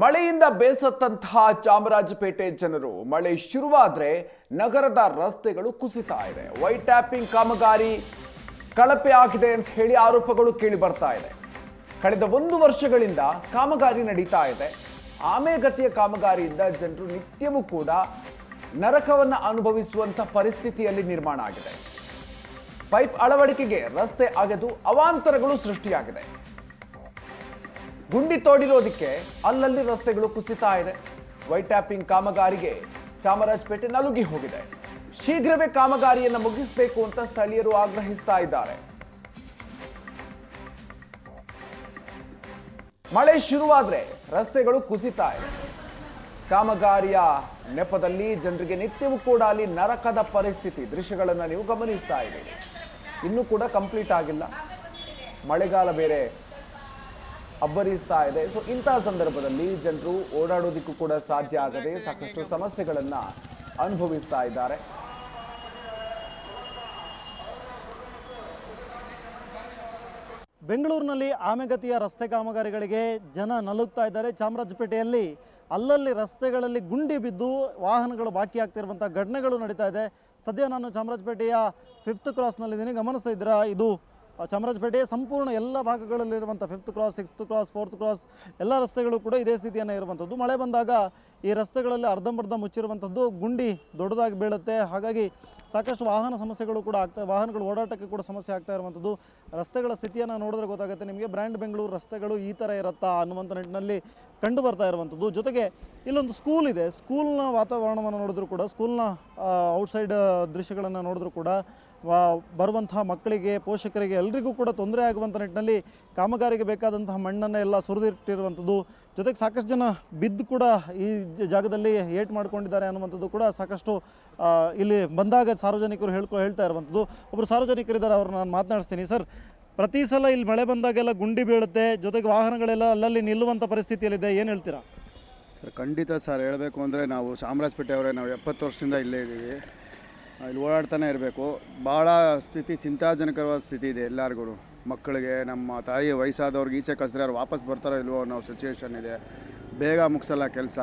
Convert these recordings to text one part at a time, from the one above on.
ಮಳೆಯಿಂದ ಬೇಸತ್ತಂತಹ ಚಾಮರಾಜಪೇಟೆ ಜನರು, ಮಳೆ ಶುರುವಾದ್ರೆ ನಗರದ ರಸ್ತೆಗಳು ಕುಸಿತಾ ಇದೆ. ವೈಟ್ ಟ್ಯಾಪಿಂಗ್ ಕಾಮಗಾರಿ ಕಳಪೆ ಆಗಿದೆ ಅಂತ ಹೇಳಿ ಆರೋಪಗಳು ಕೇಳಿ ಬರ್ತಾ ಇದೆ. ಕಳೆದ ಒಂದು ವರ್ಷಗಳಿಂದ ಕಾಮಗಾರಿ ನಡೀತಾ ಇದೆ. ಆಮೆಗತಿಯ ಕಾಮಗಾರಿಯಿಂದ ಜನರು ನಿತ್ಯವೂ ಕೂಡ ನರಕವನ್ನು ಅನುಭವಿಸುವಂತ ಪರಿಸ್ಥಿತಿಯಲ್ಲಿ ನಿರ್ಮಾಣ ಆಗಿದೆ. ಪೈಪ್ ಅಳವಡಿಕೆಗೆ ರಸ್ತೆ ಅಗೆದು ಅವಾಂತರಗಳು ಸೃಷ್ಟಿಯಾಗಿದೆ. ಗುಂಡಿ ತೋಡಿರೋದಕ್ಕೆ ಅಲ್ಲಲ್ಲಿ ರಸ್ತೆಗಳು ಕುಸಿತಾ ಇದೆ. ವೈಟ್ ಟ್ಯಾಪಿಂಗ್ ಕಾಮಗಾರಿಗೆ ಚಾಮರಾಜಪೇಟೆ ನಲುಗಿ ಹೋಗಿದೆ. ಶೀಘ್ರವೇ ಕಾಮಗಾರಿಯನ್ನು ಮುಗಿಸಬೇಕು ಅಂತ ಸ್ಥಳೀಯರು ಆಗ್ರಹಿಸ್ತಾ ಇದ್ದಾರೆ. ಮಳೆ ಶುರುವಾದ್ರೆ ರಸ್ತೆಗಳು ಕುಸಿತಾ ಇದೆ. ಕಾಮಗಾರಿಯ ನೆಪದಲ್ಲಿ ಜನರಿಗೆ ನಿತ್ಯವೂ ಕೂಡ ಅಲ್ಲಿ ನರಕದ ಪರಿಸ್ಥಿತಿ ದೃಶ್ಯಗಳನ್ನು ನೀವು ಗಮನಿಸ್ತಾ ಇದ್ದೀರಿ. ಇನ್ನೂ ಕೂಡ ಕಂಪ್ಲೀಟ್ ಆಗಿಲ್ಲ. ಮಳೆಗಾಲ ಬೇರೆ ಅಬ್ಬರಿಸ್ತಾ ಇದೆ. ಸೊ ಇಂತಹ ಸಂದರ್ಭದಲ್ಲಿ ಜನರು ಓಡಾಡೋದಿಕ್ಕೂ ಕೂಡ ಸಾಧ್ಯ ಆಗದೆ ಸಾಕಷ್ಟು ಸಮಸ್ಯೆಗಳನ್ನ ಅನುಭವಿಸ್ತಾ ಇದ್ದಾರೆ. ಬೆಂಗಳೂರಿನಲ್ಲಿ ಆಮೆಗತಿಯ ರಸ್ತೆ ಕಾಮಗಾರಿಗಳಿಗೆ ಜನ ನಲುಗ್ತಾ ಇದ್ದಾರೆ. ಚಾಮರಾಜಪೇಟೆಯಲ್ಲಿ ಅಲ್ಲಲ್ಲಿ ರಸ್ತೆಗಳಲ್ಲಿ ಗುಂಡಿ ಬಿದ್ದು ವಾಹನಗಳು ಬಾಕಿ ಆಗ್ತಿರುವಂಥ ಘಟನೆಗಳು ನಡೀತಾ ಇದೆ. ಸದ್ಯ ನಾನು ಚಾಮರಾಜಪೇಟೆಯ ಫಿಫ್ತ್ ಕ್ರಾಸ್ನಲ್ಲಿದ್ದೀನಿ ಗಮನಿಸ್ತಾ ಇದು? ಚಾಮರಾಜಪೇಟೆಯ ಸಂಪೂರ್ಣ ಎಲ್ಲ ಭಾಗಗಳಲ್ಲಿರುವಂಥ fifth cross sixth cross fourth cross ಎಲ್ಲ ರಸ್ತೆಗಳು ಕೂಡ ಇದೇ ಸ್ಥಿತಿಯನ್ನು ಇರುವಂಥದ್ದು. ಮಳೆ ಬಂದಾಗ ಈ ರಸ್ತೆಗಳಲ್ಲಿ ಅರ್ಧಂಬರ್ಧ ಮುಚ್ಚಿರುವಂಥದ್ದು ಗುಂಡಿ ದೊಡ್ಡದಾಗಿ ಬೀಳುತ್ತೆ. ಹಾಗಾಗಿ ಸಾಕಷ್ಟು ವಾಹನ ಸಮಸ್ಯೆಗಳು ಕೂಡ ಆಗ್ತಾ, ವಾಹನಗಳು ಓಡಾಟಕ್ಕೆ ಕೂಡ ಸಮಸ್ಯೆ ಆಗ್ತಾ ಇರುವಂಥದ್ದು. ರಸ್ತೆಗಳ ಸ್ಥಿತಿಯನ್ನು ನೋಡಿದ್ರೆ ಗೊತ್ತಾಗುತ್ತೆ ನಿಮಗೆ ಬ್ರ್ಯಾಂಡ್ ಬೆಂಗಳೂರು ರಸ್ತೆಗಳು ಈ ಥರ ಇರುತ್ತಾ ಅನ್ನುವಂಥ ನಿಟ್ಟಿನಲ್ಲಿ ಕಂಡು ಬರ್ತಾ ಇರುವಂಥದ್ದು. ಜೊತೆಗೆ ಇಲ್ಲೊಂದು ಸ್ಕೂಲ್ ಇದೆ. ಸ್ಕೂಲ್ನ ವಾತಾವರಣವನ್ನು ನೋಡಿದ್ರು ಕೂಡ ಸ್ಕೂಲ್ನ ಔಟ್ಸೈಡ್ ದೃಶ್ಯಗಳನ್ನು ನೋಡಿದ್ರು ಕೂಡ ಬರುವಂತಹ ಮಕ್ಕಳಿಗೆ, ಪೋಷಕರಿಗೆ ಎಲ್ರಿಗೂ ಕೂಡ ತೊಂದರೆ ಆಗುವಂಥ ನಿಟ್ಟಿನಲ್ಲಿ ಕಾಮಗಾರಿಗೆ ಬೇಕಾದಂತಹ ಮಣ್ಣನ್ನು ಎಲ್ಲ ಸುರಿದಿಟ್ಟಿರುವಂಥದ್ದು. ಜೊತೆಗೆ ಸಾಕಷ್ಟು ಜನ ಬಿದ್ದು ಕೂಡ ಈ ಜಾಗದಲ್ಲಿ ಏಟ್ ಮಾಡ್ಕೊಂಡಿದ್ದಾರೆ ಅನ್ನುವಂಥದ್ದು ಕೂಡ ಸಾಕಷ್ಟು ಇಲ್ಲಿ ಬಂದಾಗ ಸಾರ್ವಜನಿಕರು ಹೇಳ್ಕೊ, ಹೇಳ್ತಾ ಇರುವಂಥದ್ದು. ಒಬ್ಬರು ಸಾರ್ವಜನಿಕರಿದ್ದಾರೆ, ಅವ್ರನ್ನ ನಾನು ಮಾತನಾಡಿಸ್ತೀನಿ. ಸರ್, ಪ್ರತಿ ಸಲ ಇಲ್ಲಿ ಮಳೆ ಬಂದಾಗೆಲ್ಲ ಗುಂಡಿ ಬೀಳುತ್ತೆ, ಜೊತೆಗೆ ವಾಹನಗಳೆಲ್ಲ ಅಲ್ಲಲ್ಲಿ ನಿಲ್ಲುವಂಥ ಪರಿಸ್ಥಿತಿಯಲ್ಲಿದೆ. ಏನು ಹೇಳ್ತೀರಾ? ಸರ್, ಖಂಡಿತ ಸರ್, ಹೇಳಬೇಕು ಅಂದರೆ ನಾವು ಚಾಮರಾಜಪೇಟೆ ಅವರೇ, ನಾವು ಎಪ್ಪತ್ತು ವರ್ಷದಿಂದ ಇಲ್ಲೇ ಇದ್ದೀವಿ. ಇಲ್ಲಿ ಓಡಾಡ್ತಾನೆ ಇರಬೇಕು. ಭಾಳ ಸ್ಥಿತಿ ಚಿಂತಾಜನಕವಾದ ಸ್ಥಿತಿ ಇದೆ ಎಲ್ಲರಿಗೂ ಮಕ್ಕಳಿಗೆ, ನಮ್ಮ ತಾಯಿ ವಯಸ್ಸಾದವ್ರಿಗೆ ಈಚೆ ಕಳಿಸಿದ್ರೆ ಅವ್ರು ವಾಪಸ್ ಬರ್ತಾರೋ ಇಲ್ವೋ ಅನ್ನೋ ಸಿಚುವೇಶನ್ ಇದೆ. ಬೇಗ ಮುಗಿಸಲ್ಲ ಕೆಲಸ.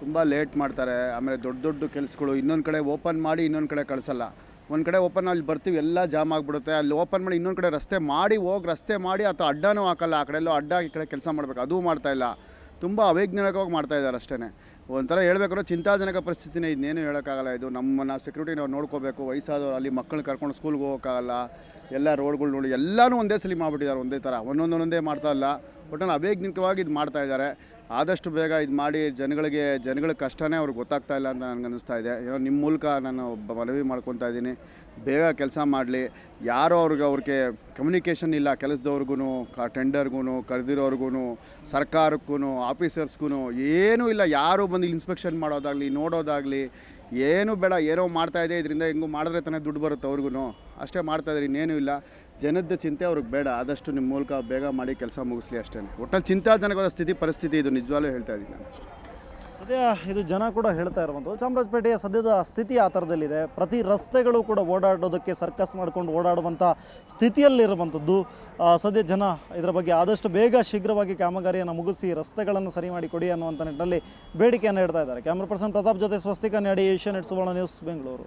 ತುಂಬ ಲೇಟ್ ಮಾಡ್ತಾರೆ. ಆಮೇಲೆ ದೊಡ್ಡ ದೊಡ್ಡ ಕೆಲಸಗಳು ಇನ್ನೊಂದು ಕಡೆ ಓಪನ್ ಮಾಡಿ ಇನ್ನೊಂದು ಕಡೆ ಕಳಿಸಲ್ಲ. ಒಂದು ಕಡೆ ಓಪನ್ ಅಲ್ಲಿ ಬರ್ತೀವಿ, ಎಲ್ಲ ಜಾಮ್ ಆಗಿಬಿಡುತ್ತೆ. ಅಲ್ಲಿ ಓಪನ್ ಮಾಡಿ ಇನ್ನೊಂದು ಕಡೆ ರಸ್ತೆ ಮಾಡಿ ಹೋಗಿ ರಸ್ತೆ ಮಾಡಿ ಅಥವಾ ಅಡ್ಡನೂ ಹಾಕಲ್ಲ. ಆ ಕಡೆಲ್ಲೋ ಅಡ್ಡ ಈ ಕಡೆ ಕೆಲಸ ಮಾಡಬೇಕು. ಅದೂ ಮಾಡ್ತಾ ಇಲ್ಲ. ತುಂಬ ಅವೈಜ್ಞಾನಿಕವಾಗಿ ಮಾಡ್ತಾ ಇದ್ದಾರೆ ಅಷ್ಟೇ ಒಂಥರ ಹೇಳ್ಬೇಕಾದ್ರೆ ಚಿಂತಾಜನಕ ಪರಿಸ್ಥಿತಿನೇ ಇದನ್ನೇನು ಹೇಳೋಕ್ಕಾಗಲ್ಲ ಇದು. ನಮ್ಮನ್ನು ಸೆಕ್ಯೂರಿಟಿ ನಾವು ನೋಡ್ಕೋಬೇಕು. ವಯಸ್ಸಾದವ್ರು ಅಲ್ಲಿ ಮಕ್ಕಳನ್ನ ಕರ್ಕೊಂಡು ಸ್ಕೂಲ್ಗೆ ಹೋಗೋಕ್ಕಾಗಲ್ಲ. ಎಲ್ಲ ರೋಡ್ಗಳು ನೋಡಿ ಎಲ್ಲನೂ ಒಂದೇ ಸಲ ಮಾಡಿಬಿಟ್ಟಿದ್ದಾರೆ ಒಂದೇ ಥರ ಒಂದೊಂದೊಂದೇ ಮಾಡ್ತಾ ಇಲ್ಲ. ಒಟ್ಟಲ್ಲಿ ಅವೈಜ್ಞಾನಿಕವಾಗಿ ಇದು ಮಾಡ್ತಾ ಇದ್ದಾರೆ. ಆದಷ್ಟು ಬೇಗ ಇದು ಮಾಡಿ ಜನಗಳಿಗೆ, ಜನಗಳ ಕಷ್ಟನೇ ಅವ್ರಿಗೆ ಗೊತ್ತಾಗ್ತಾ ಇಲ್ಲ ಅಂತ ನನಗೆ ಅನ್ನಿಸ್ತಾ ಇದೆ. ಏನೋ ನಿಮ್ಮ ಮೂಲಕ ನಾನು ಮನವಿ ಮಾಡ್ಕೊತಾ ಇದ್ದೀನಿ. ಬೇಗ ಕೆಲಸ ಮಾಡಲಿ. ಯಾರೋ ಅವ್ರಿಗೆ ಅವ್ರಿಗೆ ಕಮ್ಯುನಿಕೇಷನ್ ಇಲ್ಲ. ಕೆಲಸದವ್ರಿಗೂ ಟೆಂಡರ್ಗೂ ಕರೆದಿರೋರ್ಗು ಸರ್ಕಾರಕ್ಕೂ ಆಫೀಸರ್ಸ್ಗೂ ಏನೂ ಇಲ್ಲ. ಯಾರು ಬಂದು ಇಲ್ಲಿ ಇನ್ಸ್ಪೆಕ್ಷನ್ ಮಾಡೋದಾಗಲಿ, ನೋಡೋದಾಗಲಿ ಏನೂ ಬೇಡ. ಏನೋ ಮಾಡ್ತಾ ಇದೆ. ಇದರಿಂದ ಹೆಂಗೂ ಮಾಡಿದ್ರೆ ತಾನೇ ದುಡ್ಡು ಬರುತ್ತೆ ಅವ್ರಿಗೂ ಅಷ್ಟೇ ಮಾಡ್ತಾ ಇದ್ದಾರೆ, ಇನ್ನೇನೂ ಇಲ್ಲ. ಜನದ ಚಿಂತೆ ಅವ್ರಿಗೆ ಬೇಡ. ಆದಷ್ಟು ನಿಮ್ಮ ಮೂಲಕ ಬೇಗ ಮಾಡಿ ಕೆಲಸ ಮುಗಿಸ್ಲಿ ಅಷ್ಟೇ ಒಟ್ಟಲ್ಲಿ ಚಿಂತಾಜನಕವಾದ ಸ್ಥಿತಿ, ಪರಿಸ್ಥಿತಿ ಇದು, ನಿಜವಾಗ್ಲೂ ಹೇಳ್ತಾ ಇದ್ದೀನಿ ನಾನು ಅದೇ, ಇದು ಜನ ಕೂಡ ಹೇಳ್ತಾ ಇರುವಂಥದ್ದು. ಚಾಮರಾಜಪೇಟೆಯ ಸದ್ಯದ ಸ್ಥಿತಿ ಆ ಥರದಲ್ಲಿದೆ. ಪ್ರತಿ ರಸ್ತೆಗಳು ಕೂಡ ಓಡಾಡೋದಕ್ಕೆ ಸರ್ಕಸ್ ಮಾಡ್ಕೊಂಡು ಓಡಾಡುವಂಥ ಸ್ಥಿತಿಯಲ್ಲಿರುವಂಥದ್ದು. ಸದ್ಯ ಜನ ಇದರ ಬಗ್ಗೆ ಆದಷ್ಟು ಬೇಗ ಶೀಘ್ರವಾಗಿ ಕಾಮಗಾರಿಯನ್ನು ಮುಗಿಸಿ ರಸ್ತೆಗಳನ್ನು ಸರಿ ಮಾಡಿ ಕೊಡಿ ಅನ್ನುವಂಥ ನಿಟ್ಟಿನಲ್ಲಿ ಬೇಡಿಕೆಯನ್ನು ಇಡ್ತಾ ಇದ್ದಾರೆ. ಕ್ಯಾಮ್ರಾ ಪರ್ಸನ್ ಪ್ರತಾಪ್ ಜೊತೆ ಸ್ವಸ್ತಿಕ ನಡಿ Asia net Suvarna news, Bengaluru.